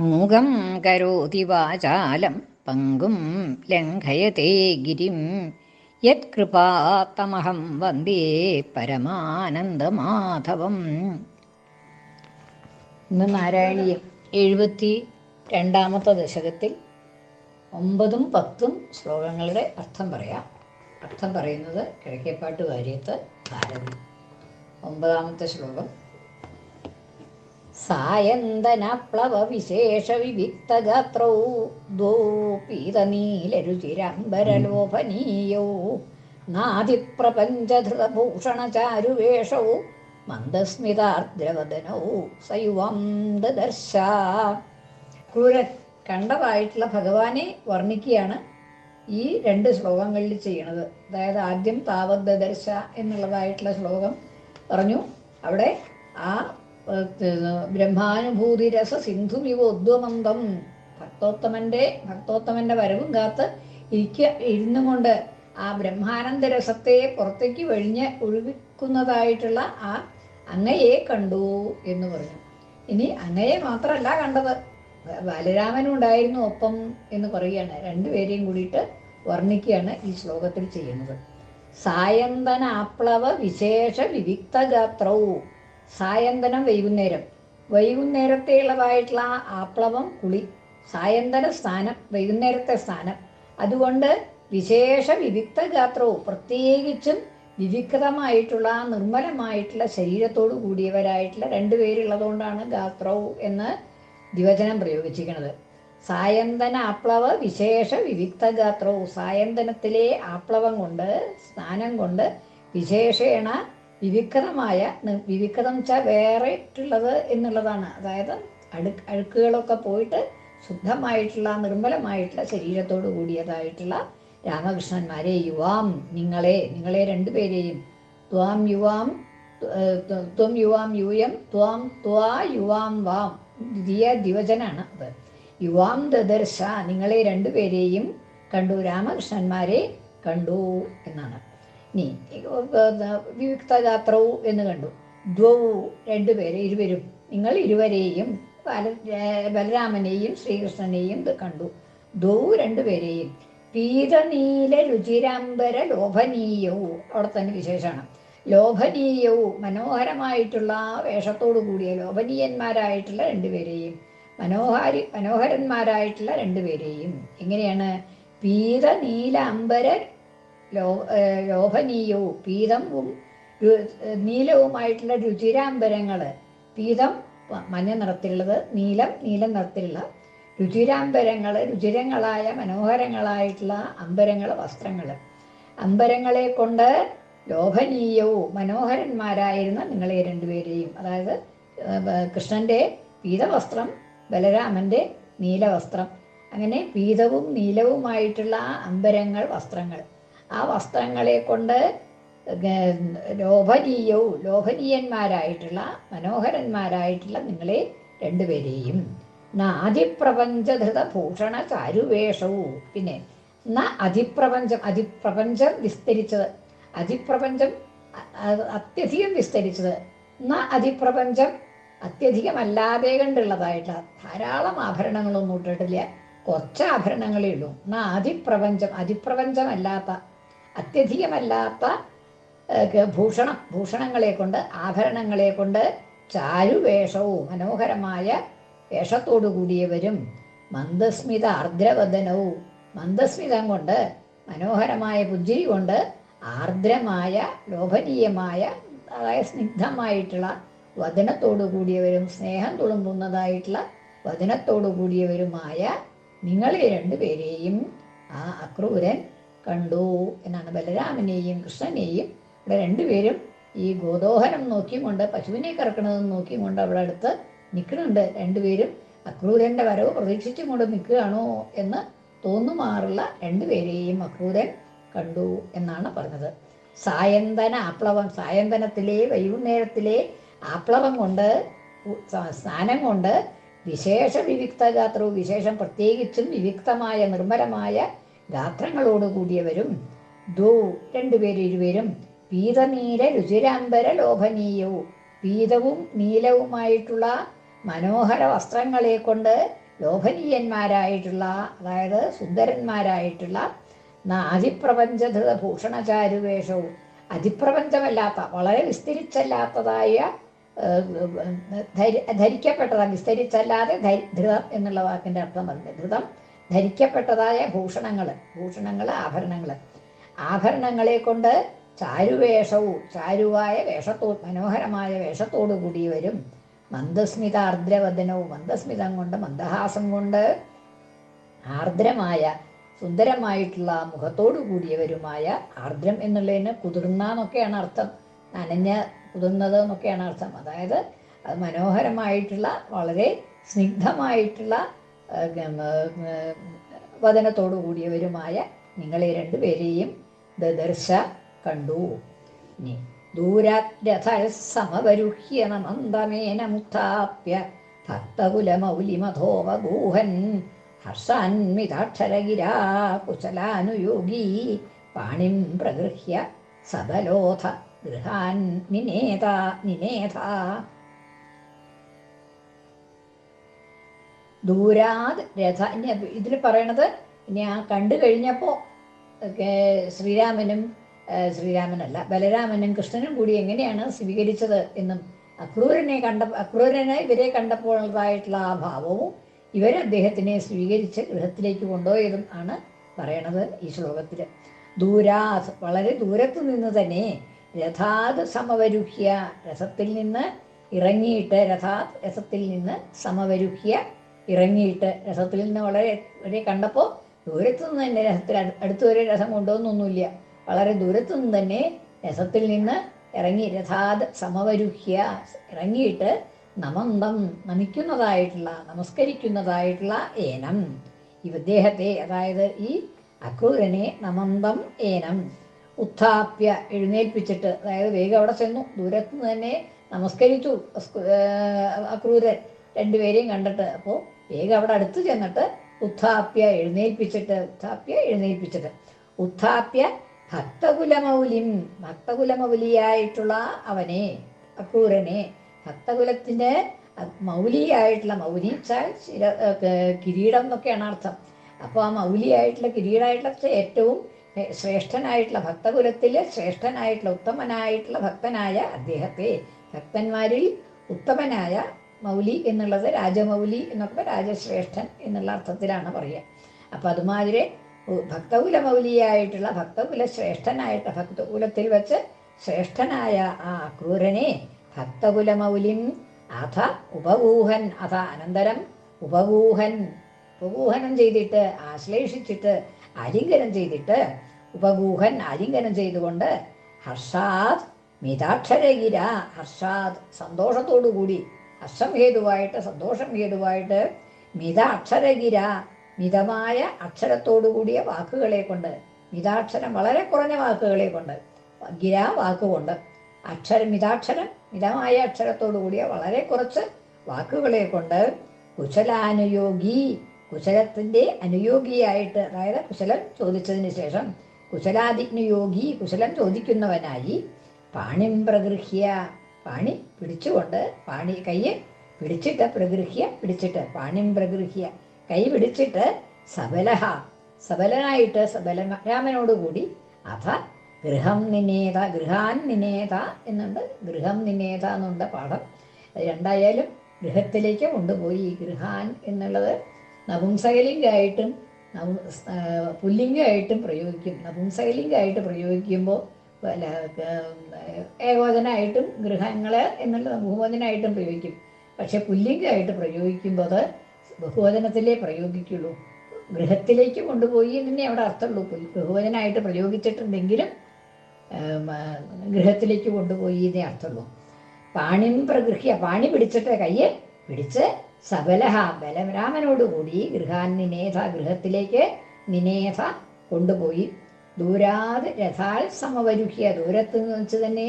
മൂകം കരോതി വാചാലം പങ്കും ലംഘയത്തെ ഗിരിം. യത്കൃപാത്തമഹം വന്ദേ പരമാനന്ദമാധവം. ഇന്ന് നാരായണീയം എഴുപത്തി രണ്ടാമത്തെ ദശകത്തിൽ ഒമ്പതും പത്തും ശ്ലോകങ്ങളുടെ അർത്ഥം പറയാം. അർത്ഥം പറയുന്നത് കിഴക്കേപ്പാട്ട് കാര്യത്ത് ഭാരതി. ഒമ്പതാമത്തെ ശ്ലോകം. വിവിക്തഗാത്രൗ ദ്വോ പീതനീലരുചിരംബരലോഭനീയൗ നാദിപ്രപഞ്ചധൃതഭൂഷണചാരുവേഷൗ മന്ദസ്മിതാർദ്രവദനൗ സയുവം ദർശ ക്രൂരൻ കണ്ടതായിട്ടുള്ള ഭഗവാനെ വർണിക്കുകയാണ് ഈ രണ്ട് ശ്ലോകങ്ങളിൽ ചെയ്യണത്. അതായത് ആദ്യം താവദ്ദർശ ദദർശ എന്നുള്ളതായിട്ടുള്ള ശ്ലോകം പറഞ്ഞു. അവിടെ ആ ബ്രഹ്മാനുഭൂതി രസ സിന്ധുമിവ ഉദ്വമന്തം. ഭക്തോത്തമന്റെ ഭക്തോത്തമന്റെ വരവും കാത്ത് ഇരിക്ക ഇരുന്നു കൊണ്ട് ആ ബ്രഹ്മാനന്ദ രസത്തെ പുറത്തേക്ക് വെഴിഞ്ഞ് ഒഴുകിക്കുന്നതായിട്ടുള്ള ആ അങ്ങയെ കണ്ടു എന്ന് പറഞ്ഞു. ഇനി അങ്ങയെ മാത്രമല്ല കണ്ടത്. ബാലരാമനും ഉണ്ടായിരുന്നു ഒപ്പം എന്ന് പറയുകയാണ്. രണ്ടുപേരെയും കൂടിയിട്ട് വർണിക്കുകയാണ് ഈ ശ്ലോകത്തിൽ ചെയ്യുന്നത്. സായന്തന ആപ്ലവ വിശേഷ വിവിക്തഗാത്രവും സായന്തനം വൈകുന്നേരം. വൈകുന്നേരത്തെയുള്ളതായിട്ടുള്ള ആപ്ലവം കുളി സായന്തന സ്ഥാനം വൈകുന്നേരത്തെ സ്ഥാനം അതുകൊണ്ട് വിശേഷ വിവിക്ത ഗാത്രവും പ്രത്യേകിച്ചും വിവിക്തമായിട്ടുള്ള നിർമ്മലമായിട്ടുള്ള ശരീരത്തോടു കൂടിയവരായിട്ടുള്ള രണ്ടുപേരുള്ളതുകൊണ്ടാണ് ഗാത്രവും എന്ന് ദിവചനം പ്രയോഗിച്ചിരിക്കുന്നത്. സായന്തന ആപ്ലവ വിശേഷ വിവിക്ത ഗാത്രവും സായന്തനത്തിലെ ആപ്ലവം കൊണ്ട് സ്നാനം കൊണ്ട് വിശേഷേണ വിവിക്തമായ വിവിക്രം വെച്ചാൽ വേറെ ഉള്ളത് എന്നുള്ളതാണ്. അതായത് അടു അഴുക്കുകളൊക്കെ പോയിട്ട് ശുദ്ധമായിട്ടുള്ള നിർമ്മലമായിട്ടുള്ള ശരീരത്തോടു കൂടിയതായിട്ടുള്ള രാമകൃഷ്ണന്മാരെ യുവാം നിങ്ങളെ നിങ്ങളെ രണ്ടുപേരെയും ത്വാം യുവാം ത്വം യുവാം യൂയം ത്വാം ത്വാ യുവാം വാം. ദ്വിതീയ ദിവചനാണ് അത്. യുവാം ദദർശ നിങ്ങളെ രണ്ടുപേരെയും കണ്ടു രാമകൃഷ്ണന്മാരെ കണ്ടു എന്നാണ്. ഇനി വിയുക്തദാത്രവു എന്ന് കണ്ടു. ദ്വവു രണ്ടുപേരെ ഇരുവരും. നിങ്ങൾ ഇരുവരെയും ബാല ബലരാമനെയും ശ്രീകൃഷ്ണനെയും കണ്ടു. ദ്വൗ രണ്ടുപേരെയും. പീതനീല രുചിരാംബര ലോഭനീയവും അവിടെ തന്നെ വിശേഷമാണ്. ലോഭനീയവും മനോഹരമായിട്ടുള്ള വേഷത്തോടു കൂടിയ ലോഭനീയന്മാരായിട്ടുള്ള രണ്ടുപേരെയും. മനോഹാരി മനോഹരന്മാരായിട്ടുള്ള രണ്ടുപേരെയും. എങ്ങനെയാണ്? പീതനീല അംബര ലോ ലോഭനീയവും പീതവും നീലവുമായിട്ടുള്ള രുചിരാംബരങ്ങൾ പീതം മഞ്ഞ നിറത്തിലുള്ളത് നീലം നീല നിറത്തിലുള്ള രുചിരാംബരങ്ങൾ രുചിരങ്ങളായ മനോഹരങ്ങളായിട്ടുള്ള അമ്പരങ്ങൾ വസ്ത്രങ്ങൾ അമ്പരങ്ങളെ കൊണ്ട് ലോഭനീയവും മനോഹരന്മാരായിരുന്ന നിങ്ങളെ രണ്ടുപേരെയും. അതായത് കൃഷ്ണന്റെ പീതവസ്ത്രം ബലരാമന്റെ നീലവസ്ത്രം. അങ്ങനെ പീതവും നീലവുമായിട്ടുള്ള അമ്പരങ്ങൾ വസ്ത്രങ്ങൾ. ആ വസ്ത്രങ്ങളെ കൊണ്ട് ലോഭനീയവും ലോഭനീയന്മാരായിട്ടുള്ള മനോഹരന്മാരായിട്ടുള്ള നിങ്ങളെ രണ്ടുപേരെയും. നാതിപ്രപഞ്ചധൃത ഭൂഷണ ചാരുവേഷവും പിന്നെ ന അതിപ്രപഞ്ചം അതിപ്രപഞ്ചം വിസ്തരിച്ചത് അതിപ്രപഞ്ചം അത്യധികം വിസ്തരിച്ചത്. ന അതിപ്രപഞ്ചം അത്യധികമല്ലാതെ കണ്ടുള്ളതായിട്ടുള്ള ധാരാളം ആഭരണങ്ങളൊന്നും ഇട്ടിട്ടില്ല. കുറച്ച് ആഭരണങ്ങളേ ഉള്ളൂ. ന അതിപ്രപഞ്ചം അതിപ്രപഞ്ചമല്ലാത്ത അത്യധികമല്ലാത്ത ഭൂഷണം ഭൂഷണങ്ങളെ കൊണ്ട് ആഭരണങ്ങളെ കൊണ്ട് ചാരുവേഷവും മനോഹരമായ വേഷത്തോടു കൂടിയവരും മന്ദസ്മിത ആർദ്രവദനവും മന്ദസ്മിതം കൊണ്ട് മനോഹരമായ പുഞ്ചിരി കൊണ്ട് ആർദ്രമായ ലോഭനീയമായ അതായത് സ്നിഗ്ധമായിട്ടുള്ള വചനത്തോടു കൂടിയവരും സ്നേഹം തുളുമ്പുന്നതായിട്ടുള്ള വചനത്തോടു കൂടിയവരുമായ നിങ്ങളെ രണ്ടുപേരെയും ആ അക്രൂരൻ കണ്ടു എന്നാണ് ബലരാമനെയും കൃഷ്ണനെയും ഇവിടെ രണ്ടുപേരും ഈ ഗോദോഹനം നോക്കിക്കൊണ്ട് പശുവിനെ കറക്കണത് നോക്കിക്കൊണ്ട് അവിടെ അടുത്ത് നിൽക്കുന്നുണ്ട്. രണ്ടുപേരും അക്രൂരന്റെ വരവ് പ്രതീക്ഷിച്ചും കൊണ്ട് നിൽക്കുകയാണോ എന്ന് തോന്നുമാറുള്ള രണ്ടുപേരെയും അക്രൂരൻ കണ്ടു എന്നാണ് പറഞ്ഞത്. സായന്തന ആപ്ലവം സായന്തനത്തിലെ വൈകുന്നേരത്തിലെ ആപ്ലവം കൊണ്ട് സ്നാനം കൊണ്ട് വിശേഷ വിവിക്ത ഗാത്രവും വിശേഷം പ്രത്യേകിച്ചും വിവിക്തമായ നിർമ്മലമായ ഗാത്രങ്ങളോട് കൂടിയവരും ദൂ രണ്ടുപേരും ഇരുവരും പീതനീല രുചിരാംബര ലോഭനീയവും പീതവും നീലവുമായിട്ടുള്ള മനോഹര വസ്ത്രങ്ങളെ കൊണ്ട് ലോഭനീയന്മാരായിട്ടുള്ള അതായത് സുന്ദരന്മാരായിട്ടുള്ള അതിപ്രപഞ്ചധൃത ഭൂഷണചാരുവേഷവും അതിപ്രപഞ്ചമല്ലാത്ത വളരെ വിസ്തരിച്ചല്ലാത്തതായ ധരിക്കപ്പെട്ടതാണ്. വിസ്തരിച്ചല്ലാതെ ധൃതം എന്നുള്ള വാക്കിന്റെ അർത്ഥം പറഞ്ഞത്. ധൃതം ധരിക്കപ്പെട്ടതായ ഭൂഷണങ്ങൾ ഭൂഷണങ്ങൾ ആഭരണങ്ങൾ ആഭരണങ്ങളെ കൊണ്ട് ചാരുവേഷവും ചാരുവായ വേഷത്തോ മനോഹരമായ വേഷത്തോടു കൂടിയവരും മന്ദസ്മിത ആർദ്രവദനവും മന്ദസ്മിതം കൊണ്ട് മന്ദഹാസം കൊണ്ട് ആർദ്രമായ സുന്ദരമായിട്ടുള്ള മുഖത്തോടു കൂടിയവരുമായ ആർദ്രം എന്നുള്ളതിന് കുതിർന്ന എന്നൊക്കെയാണ് അർത്ഥം. നനഞ്ഞ കുതിർന്നത് എന്നൊക്കെയാണ് അർത്ഥം. അതായത് അത് മനോഹരമായിട്ടുള്ള വളരെ സ്നിഗ്ധമായിട്ടുള്ള വദനത്തോടു കൂടിയവരുമായ നിങ്ങളെ രണ്ടുപേരെയും ദദർശ കണ്ടു. ഇനി ദൂരാരഥസമവരുഹ്യ നമന്തമേന മുക്താപ്യ ഭക്തകുലമൗലിമധോവഗൂഹൻ ഹർഷാൻവിതാക്ഷരഗിരാ കുശലാനുയോഗീ പാണിം പ്രഗൃഹ്യ സബലോധ ഗൃഹാൻ നിനേത നിനേത ദൂരാത് രഥ. ഇതിൽ പറയണത് ഇനി ആ കണ്ടു കഴിഞ്ഞപ്പോൾ ശ്രീരാമനും ശ്രീരാമനല്ല ബലരാമനും കൃഷ്ണനും കൂടി എങ്ങനെയാണ് സ്വീകരിച്ചത് എന്നും അക്രൂരനെ കണ്ട അക്രൂരനെ ഇവരെ കണ്ടപ്പോഴുള്ളതായിട്ടുള്ള ആ ഭാവവും ഇവർ അദ്ദേഹത്തിനെ സ്വീകരിച്ച് ഗൃഹത്തിലേക്ക് കൊണ്ടുപോയതും ആണ് പറയണത് ഈ ശ്ലോകത്തിൽ ദൂരാത് വളരെ ദൂരത്തു നിന്ന് തന്നെ രഥാത് സമവരുഹ്യ രഥത്തിൽ നിന്ന് ഇറങ്ങിയിട്ട് രഥാത് രഥത്തിൽ നിന്ന് സമവരുഹ്യ ഇറങ്ങിയിട്ട് രസത്തിൽ നിന്ന് വളരെ വരെ കണ്ടപ്പോൾ ദൂരത്തു നിന്ന് തന്നെ രസത്തിൽ അടു- അടുത്ത് വരെ രസം കൊണ്ടുവന്നൊന്നുമില്ല. വളരെ ദൂരത്തു നിന്ന് തന്നെ രസത്തിൽ നിന്ന് ഇറങ്ങി രഥാത് സമവരുഹ്യ ഇറങ്ങിയിട്ട് നമന്തം നമിക്കുന്നതായിട്ടുള്ള നമസ്കരിക്കുന്നതായിട്ടുള്ള ഏനം. ഈ ഇദ്ദേഹത്തെ അതായത് ഈ അക്രൂരനെ നമന്തം ഏനം. ഉത്ഥാപ്യ എഴുന്നേൽപ്പിച്ചിട്ട് അതായത് വേഗം അവിടെ ചെന്നു ദൂരത്തു നിന്ന് തന്നെ നമസ്കരിച്ചു അക്രൂരൻ. രണ്ടുപേരെയും കണ്ടിട്ട് അപ്പോൾ വേഗം അവിടെ അടുത്ത് ചെന്നിട്ട് ഉത്ഥാപ്യ എഴുന്നേൽപ്പിച്ചിട്ട് ഉത്ഥാപ്യ എഴുന്നേൽപ്പിച്ചിട്ട്. ഉത്ഥാപ്യ ഭക്തകുലമൗലിം ഭക്തകുലമൗലിയായിട്ടുള്ള അവനെ അക്രൂരനെ ഭക്തകുലത്തിന്റെ മൗലിയായിട്ടുള്ള മൗലി ശിര കിരീടം എന്നൊക്കെയാണ് അർത്ഥം. അപ്പോൾ ആ മൗലിയായിട്ടുള്ള കിരീടമായിട്ടുള്ള ഏറ്റവും ശ്രേഷ്ഠനായിട്ടുള്ള ഭക്തകുലത്തിലെ ശ്രേഷ്ഠനായിട്ടുള്ള ഉത്തമനായിട്ടുള്ള ഭക്തനായ അദ്ദേഹത്തെ ഭക്തന്മാരിൽ ഉത്തമനായ മൗലി എന്നുള്ളത് രാജമൗലി എന്നൊക്കെ രാജശ്രേഷ്ഠൻ എന്നുള്ള അർത്ഥത്തിലാണ് പറയുക. അപ്പം അതുമാതിരി ഭക്തകുല മൗലിയായിട്ടുള്ള ഭക്തകുല ശ്രേഷ്ഠനായിട്ട് ഭക്തകുലത്തിൽ വെച്ച് ശ്രേഷ്ഠനായ ആ അക്രൂരനെ ഭക്തകുല മൗലിം അഥ ഉപഗൂഹൻ അഥ അനന്തരം ഉപവൂഹൻ ഉപഗൂഹനം ചെയ്തിട്ട് ആശ്ലേഷിച്ചിട്ട് ആലിംഗനം ചെയ്തിട്ട് ഉപഗൂഹൻ ആലിംഗനം ചെയ്തുകൊണ്ട് ഹർഷാദ് മിതാക്ഷരഗിര ഹർഷാദ് സന്തോഷത്തോടു കൂടി ഹർഷം ഹേതുവായിട്ട് സന്തോഷം ഹേതുവായിട്ട് മിത അക്ഷരഗിര മിതമായ അക്ഷരത്തോടു കൂടിയ വാക്കുകളെ കൊണ്ട് മിതാക്ഷരം വളരെ കുറഞ്ഞ വാക്കുകളെ കൊണ്ട് ഗിര വാക്കുകൊണ്ട് അക്ഷരം മിതാക്ഷരം മിതമായ അക്ഷരത്തോടു കൂടിയ വളരെ കുറച്ച് വാക്കുകളെ കൊണ്ട് കുശലാനുയോഗി കുശലത്തിന്റെ അനുയോഗിയായിട്ട് അതായത് കുശലം ചോദിച്ചതിന് ശേഷം കുശലാതിജ്ഞയോഗി കുശലം ചോദിക്കുന്നവനായി പാണിം പ്രഗൃഹ്യ. പാണി പിടിച്ചുകൊണ്ട് പാണി കൈ പിടിച്ചിട്ട് പ്രഗൃഹ്യ പിടിച്ചിട്ട് പാണിം പ്രഗൃഹ്യ കൈ പിടിച്ചിട്ട് സബലഹ. സബലനായിട്ട് സബല രാമനോടുകൂടി അഥ ഗൃഹം നിനേത ഗൃഹാൻ നിനേത എന്നുണ്ട്. ഗൃഹം നിനേത എന്നുണ്ട് പാഠം. രണ്ടായാലും ഗൃഹത്തിലേക്ക് കൊണ്ടുപോയി ഗൃഹാൻ എന്നുള്ളത് നപുംസകലിംഗായിട്ടും പുല്ലിംഗമായിട്ടും പ്രയോഗിക്കും. നപുംസകലിംഗമായിട്ട് പ്രയോഗിക്കുമ്പോൾ ഏർ, ഏകോചനായിട്ടും ഗൃഹങ്ങൾ എന്നുള്ളത് ബഹുവചനായിട്ടും പ്രയോഗിക്കും. പക്ഷെ പുല്ലിംഗമായിട്ട് പ്രയോഗിക്കുമ്പോൾ ബഹുവചനത്തിലേ പ്രയോഗിക്കുള്ളൂ. ഗൃഹത്തിലേക്ക് കൊണ്ടുപോയി എന്ന് അവിടെ അർത്ഥമുള്ളൂ. ബഹുവചനായിട്ട് പ്രയോഗിച്ചിട്ടുണ്ടെങ്കിലും ഗൃഹത്തിലേക്ക് കൊണ്ടുപോയി എന്നേ അർത്ഥമുള്ളൂ. പാണിം പ്രഗൃഹ്യ പാണി പിടിച്ചിട്ട് കയ്യെ പിടിച്ച് സബലഹ ബലരാമനോടുകൂടി ഗൃഹാൻ നിനേധ ഗൃഹത്തിലേക്ക് നിനേധ കൊണ്ടുപോയി ദൂരാത് രഥാൽ സമവരുക്കിയ ദൂരത്ത് വെച്ച് തന്നെ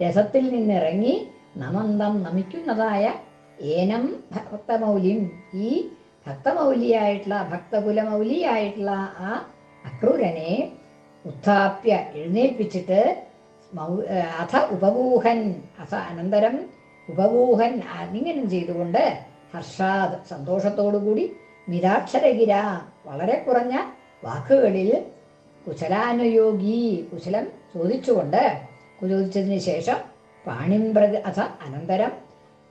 രഥത്തിൽ നിന്നിറങ്ങി നമന്തം നമിക്കുന്നതായ ഏനം ഭക്തമൗലിം ഈ ഭക്തമൗലിയായിട്ടുള്ള ഭക്തകുലമൗലിയായിട്ടുള്ള ആ അക്രൂരനെ ഉത്ഥാപ്യ എഴുന്നേൽപ്പിച്ചിട്ട് അഥ ഉപവൂഹൻ അഥ അനന്തരം ഉപവൂഹൻ ആലിംഗനം ചെയ്തുകൊണ്ട് ഹർഷാദ് സന്തോഷത്തോടുകൂടി മിതാക്ഷരഗിര വളരെ കുറഞ്ഞ വാക്കുകളിൽ കുശലാനുയോഗി. കുശലം ചോദിച്ചുകൊണ്ട് ചോദിച്ചതിന് ശേഷം പാണിം പ്രഗ അഥ അനന്തരം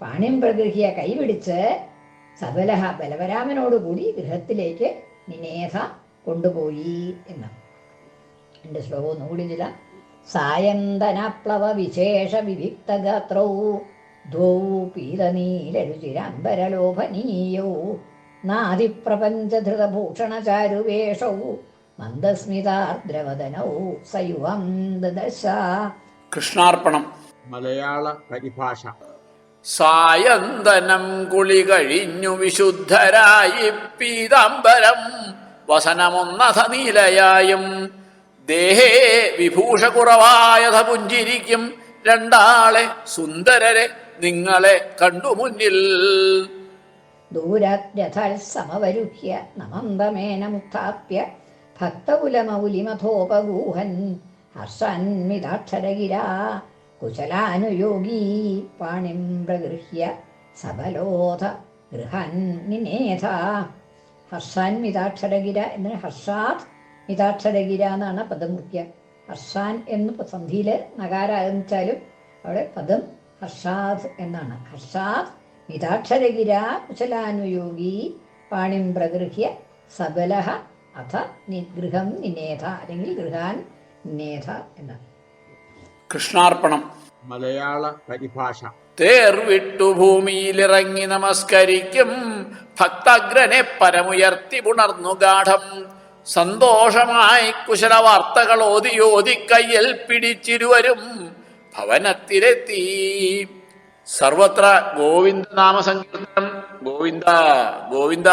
പാണിം പ്രഗൃഹിയ കൈപിടിച്ച് സബലഹ ബലവരാമനോടുകൂടി ഗൃഹത്തിലേക്ക് നിനേഹ കൊണ്ടുപോയി എന്ന്. എന്റെ ശ്ലോകം ഒന്നുകൂടി ചില സായന്തനപ്ലവ വിശേഷ വിവിക്തഗാത്രൗ ദ്വൗ പീതനീലരുചിരംബരലോഭനീയൗ സയുവം ദദശ. കൃഷ്ണാർപ്പണം. മലയാള പരിഭാഷ. സായന്തനം കുളി കഴിഞ്ഞു വിശുദ്ധരായി പീതാംബരം. വസനമൊന്നഥ നീലയായും. ദേഹേ വിഭൂഷ കുറവായഥ പുഞ്ചിരിക്കും. രണ്ടാളെ സുന്ദരരെ നിങ്ങളെ കണ്ടു മുന്നിൽ ദൂരരഥ സമവരുഹ്യ നമന്തമേനമുത്ഥാപ്യ ഭക്തകുലമൗലിമഥോപഗൂഹൻ ഹർഷാൻമിതാക്ഷരഗിരാ കുശലാനുയോഗീ പാണിം പ്രഗൃഹ്യ സബലോധ ഗൃഹാൻ നിനേധ. ഹർഷാൻമിതാക്ഷരഗിര എന്ന് ഹർഷാത് മിതാക്ഷരഗിര എന്നാണ് പദം മുഖ്യ. ഹർഷാൻ എന്ന് സന്ധിയിൽ നഗാരാഗമിച്ചാലും അവിടെ പദം ഹർഷാദ് എന്നാണ്. ഹർഷാദ് മിതാക്ഷരഗിര കുശലാനുയോഗി പാണിം പ്രഗൃഹ്യ സബലഹ അഥ ഗൃഹം നിനേഥ അല്ലെങ്കിൽ ഗൃഹാൻ നേഥ എന്നാണ് കൃഷ്ണാർപ്പണം. മലയാള പരിഭാഷ. തേർ വിട്ടു ഭൂമിയിലിറങ്ങി നമസ്കരിക്കും. ഭക്തഗ്രനെ പരമുയർത്തി പുണർന്നു ഗാഠം. സന്തോഷമായി കുശല വാർത്തകൾ ഓതി ഓതി കയ്യിൽ പിടിച്ചിരുവരും. ഭവനത്തിലെത്തി. സർവത്ര ഗോവിന്ദ നാമസങ്കീർത്തനം ഗോവിന്ദ ഗോവിന്ദ.